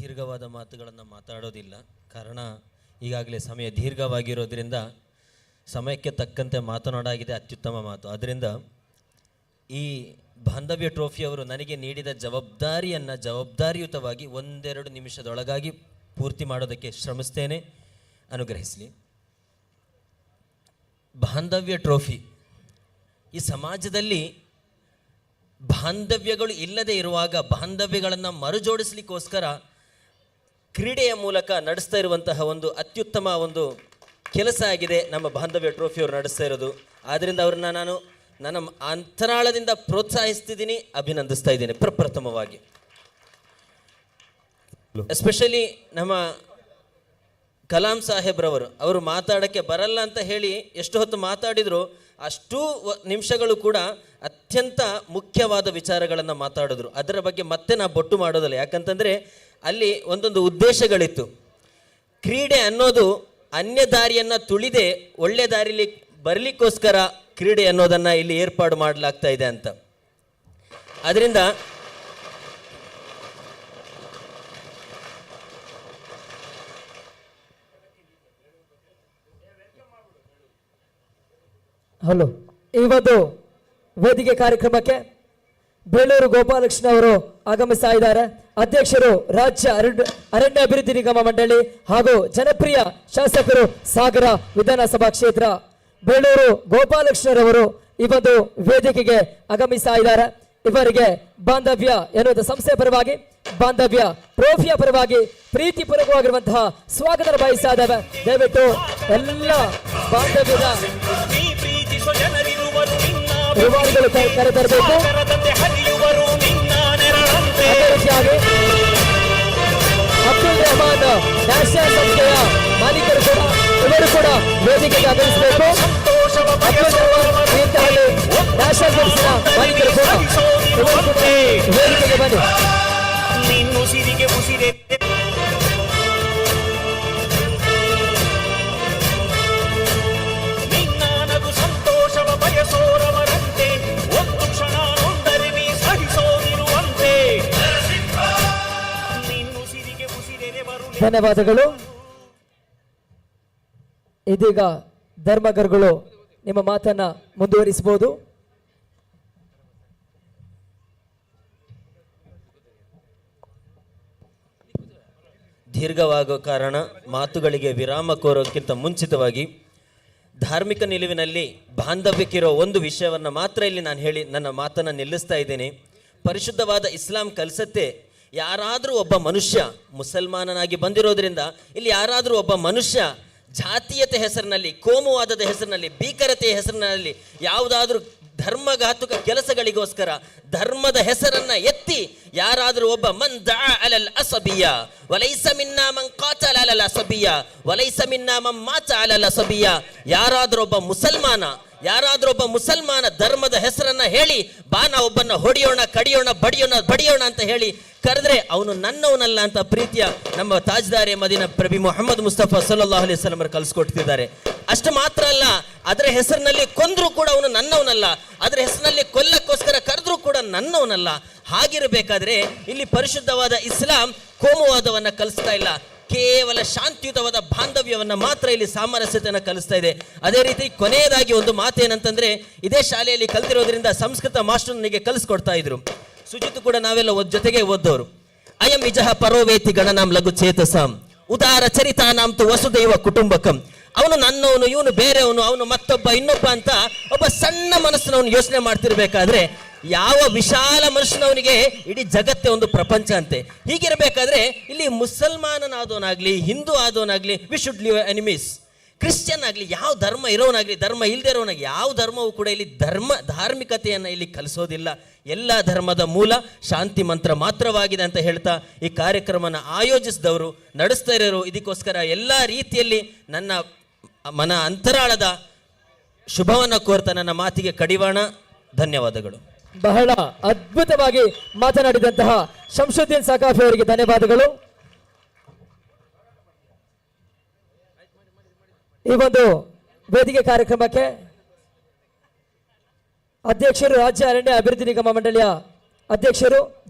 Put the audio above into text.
ದೀರ್ಘವಾದ ಮಾತುಗಳನ್ನು ಮಾತಾಡೋದಿಲ್ಲ. ಕಾರಣ, ಈಗಾಗಲೇ ಸಮಯ ದೀರ್ಘವಾಗಿರೋದ್ರಿಂದ ಸಮಯಕ್ಕೆ ತಕ್ಕಂತೆ ಮಾತನಾಡಾಗಿದೆ ಅತ್ಯುತ್ತಮ ಮಾತು. ಅದರಿಂದ ಈ ಬಾಂಧವ್ಯ ಟ್ರೋಫಿಯವರು ನನಗೆ ನೀಡಿದ ಜವಾಬ್ದಾರಿಯನ್ನು ಜವಾಬ್ದಾರಿಯುತವಾಗಿ ಒಂದೆರಡು ನಿಮಿಷದೊಳಗಾಗಿ ಪೂರ್ತಿ ಮಾಡೋದಕ್ಕೆ ಶ್ರಮಿಸ್ತೇನೆ. ಅನುಗ್ರಹಿಸಲಿ. ಬಾಂಧವ್ಯ ಟ್ರೋಫಿ. ಈ ಸಮಾಜದಲ್ಲಿ ಬಾಂಧವ್ಯಗಳು ಇಲ್ಲದೆ ಇರುವಾಗ ಬಾಂಧವ್ಯಗಳನ್ನು ಮರುಜೋಡಿಸ್ಲಿಕ್ಕೋಸ್ಕರ ಕ್ರೀಡೆಯ ಮೂಲಕ ನಡೆಸ್ತಾ ಇರುವಂತಹ ಒಂದು ಅತ್ಯುತ್ತಮ ಒಂದು ಕೆಲಸ ಆಗಿದೆ. ನಮ್ಮ ಬಾಂಧವ್ಯ ಟ್ರೋಫಿಯವರು ನಡೆಸ್ತಾ ಇರೋದು. ಆದ್ದರಿಂದ ಅವ್ರನ್ನ ನಾನು ನನ್ನ ಅಂತರಾಳದಿಂದ ಪ್ರೋತ್ಸಾಹಿಸ್ತಿದ್ದೀನಿ, ಅಭಿನಂದಿಸ್ತಾ ಇದ್ದೀನಿ ಪ್ರಪ್ರಥಮವಾಗಿ. ಎಸ್ಪೆಷಲಿ ನಮ್ಮ ಕಲಾಂ ಸಾಹೇಬ್ರವರು, ಅವರು ಮಾತಾಡೋಕ್ಕೆ ಬರಲ್ಲ ಅಂತ ಹೇಳಿ ಎಷ್ಟು ಹೊತ್ತು ಮಾತಾಡಿದ್ರು, ಅಷ್ಟೂ ನಿಮಿಷಗಳು ಕೂಡ ಅತ್ಯಂತ ಮುಖ್ಯವಾದ ವಿಚಾರಗಳನ್ನು ಮಾತಾಡಿದ್ರು. ಅದರ ಬಗ್ಗೆ ಮತ್ತೆ ನಾ ಬೊಟ್ಟು ಮಾಡೋದಿಲ್ಲ. ಯಾಕಂತಂದರೆ ಅಲ್ಲಿ ಒಂದೊಂದು ಉದ್ದೇಶಗಳಿತ್ತು. ಕ್ರೀಡೆ ಅನ್ನೋದು ಅನ್ಯ ದಾರಿಯನ್ನು ತುಳಿದೆ ಒಳ್ಳೆ ದಾರಿಲಿ ಬರಲಿಕ್ಕೋಸ್ಕರ ಕ್ರೀಡೆ ಅನ್ನೋದನ್ನು ಇಲ್ಲಿ ಏರ್ಪಾಡು ಮಾಡಲಾಗ್ತಾ ಇದೆ ಅಂತ. ಅದರಿಂದ ಹಲೋ, ಇವತ್ತು ವೇದಿಕೆ ಕಾರ್ಯಕ್ರಮಕ್ಕೆ ಬೇಳೂರು ಗೋಪಾಲಕೃಷ್ಣ ಅವರು ಆಗಮಿಸ್ತಾ ಇದ್ದಾರೆ. ಅಧ್ಯಕ್ಷರು ರಾಜ್ಯ ಅರಣ್ಯ ಅಭಿವೃದ್ಧಿ ನಿಗಮ ಮಂಡಳಿ ಹಾಗೂ ಜನಪ್ರಿಯ ಶಾಸಕರು ಸಾಗರ ವಿಧಾನಸಭಾ ಕ್ಷೇತ್ರ. ಬೇಳೂರು ಗೋಪಾಲಕೃಷ್ಣರವರು ಇವತ್ತು ವೇದಿಕೆಗೆ ಆಗಮಿಸ್ತಾ ಇದ್ದಾರೆ. ಇವರಿಗೆ ಬಾಂಧವ್ಯ ಎನ್ನುವುದು ಸಂಸ್ಥೆಯ ಪರವಾಗಿ ಬಾಂಧವ್ಯ ಟ್ರೋಫಿಯ ಪರವಾಗಿ ಪ್ರೀತಿಪೂರ್ವಕವಾಗಿರುವಂತಹ ಸ್ವಾಗತ ಬಯಸ್ತಾ ಇದ್ದಾವೆ. ದಯವಿಟ್ಟು ಎಲ್ಲ ಬಾಂಧವ್ಯದ ಕರೆತರಬೇಕು. ವೇದಿಕೆಗೆ ಆಗಮಿಸಬೇಕು. ನ್ಯಾಷನಲ್ ಸಂಸ್ಥೆಯ ಮಾಲೀಕರು ವೇದಿಕೆಗೆ ಬನ್ನಿ. ನಿನ್ನುಸಿರಿಗೆ ಉಸಿರೆ ನಿನ್ನ ಇದೀಗ ಧರ್ಮಗರ್ಗಳು ನಿಮ್ಮ ಮಾತನ್ನ ಮುಂದುವರಿಸಬಹುದು. ದೀರ್ಘವಾಗೋ ಕಾರಣ ಮಾತುಗಳಿಗೆ ವಿರಾಮ ಕೋರೋಕ್ಕಿಂತ ಮುಂಚಿತವಾಗಿ ಧಾರ್ಮಿಕ ನಿಲುವಿನಲ್ಲಿ ಬಾಂಧವ್ಯಕ್ಕಿರೋ ಒಂದು ವಿಷಯವನ್ನು ಮಾತ್ರ ಇಲ್ಲಿ ನಾನು ಹೇಳಿ ನನ್ನ ಮಾತನ್ನು ನಿಲ್ಲಿಸ್ತಾ ಇದ್ದೇನೆ. ಪರಿಶುದ್ಧವಾದ ಇಸ್ಲಾಂ ಕಲಿಸತ್ತೆ. ಯಾರಾದರೂ ಒಬ್ಬ ಮನುಷ್ಯ ಮುಸಲ್ಮಾನನಾಗಿ ಬಂದಿರೋದ್ರಿಂದ, ಇಲ್ಲಿ ಯಾರಾದರೂ ಒಬ್ಬ ಮನುಷ್ಯ ಜಾತೀಯತೆ ಹೆಸರಿನಲ್ಲಿ, ಕೋಮುವಾದದ ಹೆಸರಿನಲ್ಲಿ, ಭೀಕರತೆಯ ಹೆಸರಿನಲ್ಲಿ ಯಾವುದಾದ್ರೂ ಧರ್ಮಘಾತುಕ ಕೆಲಸಗಳಿಗೋಸ್ಕರ ಧರ್ಮದ ಹೆಸರನ್ನ ಎತ್ತಿ ಯಾರಾದರೂ ಒಬ್ಬ ಮನ್ ಅಲಲ್ ಅಸಬಿಯ, ವಲೈಸ ಮಿನ್ನಾ ಮಂ ಕಾತಲ ಅಲಲ್ ಅಸಬಿಯ, ವಲೈಸ ಮಿನ್ನಾ ಮಂ ಮಾಚ ಅಲಲ್ ಅಸಬಿಯ, ಯಾರಾದರೂ ಒಬ್ಬ ಮುಸಲ್ಮಾನ ಯಾರಾದರೂ ಒಬ್ಬ ಮುಸಲ್ಮಾನ ಧರ್ಮದ ಹೆಸರನ್ನ ಹೇಳಿ, ಬಾ ನಾ ಒಬ್ಬನ್ನ ಹೊಡೆಯೋಣ, ಕಡಿಯೋಣ, ಬಡಿಯೋಣ ಬಡಿಯೋಣ ಅಂತ ಹೇಳಿ ಕರೆದ್ರೆ ಅವನು ನನ್ನವನಲ್ಲ ಅಂತ ಪ್ರೀತಿಯ ನಮ್ಮ ತಾಜ್ದಾರಿ ಮದಿನ ಪ್ರಭಿ ಮೊಹಮ್ಮದ್ ಮುಸ್ತಫಾ ಸಲ್ಲಲ್ಲಾಹು ಅಲಿ ವಸಲ್ಲಂ ಅವರು ಕಲಿಸ್ಕೊಡ್ತಿದ್ದಾರೆ ಅಷ್ಟು ಮಾತ್ರ ಅಲ್ಲ, ಅದರ ಹೆಸರಿನಲ್ಲಿ ಕೊಂದ್ರು ಕೂಡ ಅವನು ನನ್ನವನಲ್ಲ, ಅದರ ಹೆಸರಿನಲ್ಲಿ ಕೊಲ್ಲಕ್ಕೋಸ್ಕರ ಕರೆದ್ರೂ ಕೂಡ ನನ್ನವನಲ್ಲ. ಹಾಗಿರಬೇಕಾದ್ರೆ ಇಲ್ಲಿ ಪರಿಶುದ್ಧವಾದ ಇಸ್ಲಾಂ ಕೋಮುವಾದವನ್ನ ಕಲಿಸ್ತಾ ಇಲ್ಲ. ಕೇವಲ ಶಾಂತಿಯುತವಾದ ಬಾಂಧವ್ಯವನ್ನು ಮಾತ್ರ ಇಲ್ಲಿ ಸಾಮರಸ್ಯತೆಯನ್ನು ಕಲಿಸ್ತಾ ಇದೆ. ಅದೇ ರೀತಿ ಕೊನೆಯದಾಗಿ ಒಂದು ಮಾತೇನಂತಂದ್ರೆ, ಇದೇ ಶಾಲೆಯಲ್ಲಿ ಕಲ್ತಿರೋದ್ರಿಂದ ಸಂಸ್ಕೃತ ಮಾಸ್ಟರ್ ನನಗೆ ಕಲಿಸ್ಕೊಡ್ತಾ ಇದ್ರು. ಸುಜಿತ್ ಕೂಡ ನಾವೆಲ್ಲ ಜೊತೆಗೆ ಓದ್ದವರು ಅಯಂ ಇಜಹ ಪರೋವೇತಿ ಗಣನಾಂ ಲಘು ಚೇತಸಾಂ. ಉದಾರ ಚರಿತಾನಾಂ ತು ವಸುದೈವ ಕುಟುಂಬಕಂ. ಅವನು ನನ್ನವನು, ಇವನು ಬೇರೆಯವನು, ಅವನು ಮತ್ತೊಬ್ಬ ಇನ್ನೊಬ್ಬ ಅಂತ ಒಬ್ಬ ಸಣ್ಣ ಮನಸ್ಸಿನವನು ಯೋಚನೆ ಮಾಡ್ತಿರ್ಬೇಕಾದ್ರೆ ಯಾವ ವಿಶಾಲ ಮನುಷ್ಯನವನಿಗೆ ಇಡೀ ಜಗತ್ತೇ ಒಂದು ಪ್ರಪಂಚ ಅಂತೆ. ಹೀಗಿರಬೇಕಾದ್ರೆ ಇಲ್ಲಿ ಮುಸಲ್ಮಾನನಾದವನಾಗ್ಲಿ, Hindu ಆದವನಾಗ್ಲಿ we should live enemies Christian ಆಗಲಿ ಯಾವ ಧರ್ಮ ಇರೋನಾಗಲಿ ಧರ್ಮ ಇಲ್ಲದೆ ಇರೋನಾಗಿ ಯಾವ ಧರ್ಮವೂ ಕೂಡ ಇಲ್ಲಿ ಧರ್ಮ, ಧಾರ್ಮಿಕತೆಯನ್ನು ಇಲ್ಲಿ ಕಲಿಸೋದಿಲ್ಲ. ಎಲ್ಲ ಧರ್ಮದ ಮೂಲ ಶಾಂತಿ ಮಂತ್ರ ಮಾತ್ರವಾಗಿದೆ ಅಂತ ಹೇಳ್ತಾ ಈ ಕಾರ್ಯಕ್ರಮನ ಆಯೋಜಿಸಿದವರು, ನಡೆಸ್ತಾ ಇರೋರು, ಇದಕ್ಕೋಸ್ಕರ ಎಲ್ಲ ರೀತಿಯಲ್ಲಿ ನನ್ನ ಮನ ಅಂತರಾಳದ ಶುಭವನ್ನು ಕೋರ್ತಾ ನನ್ನ ಮಾತಿಗೆ ಕಡಿವಾಣ. ಧನ್ಯವಾದಗಳು. ಬಹಳ ಅದ್ಭುತವಾಗಿ ಮಾತನಾಡಿದಂತಹ ಶಂಶುದ್ದೀನ್ ಸಕಾಫಿ ಅವರಿಗೆ ಧನ್ಯವಾದಗಳು. ಈ ಒಂದು ವೇದಿಕೆ ಕಾರ್ಯಕ್ರಮಕ್ಕೆ ಅಧ್ಯಕ್ಷರು ರಾಜ್ಯ ಅರಣ್ಯ ಅಭಿವೃದ್ಧಿ ನಿಗಮ ಮಂಡಳಿಯ ಅಧ್ಯಕ್ಷರು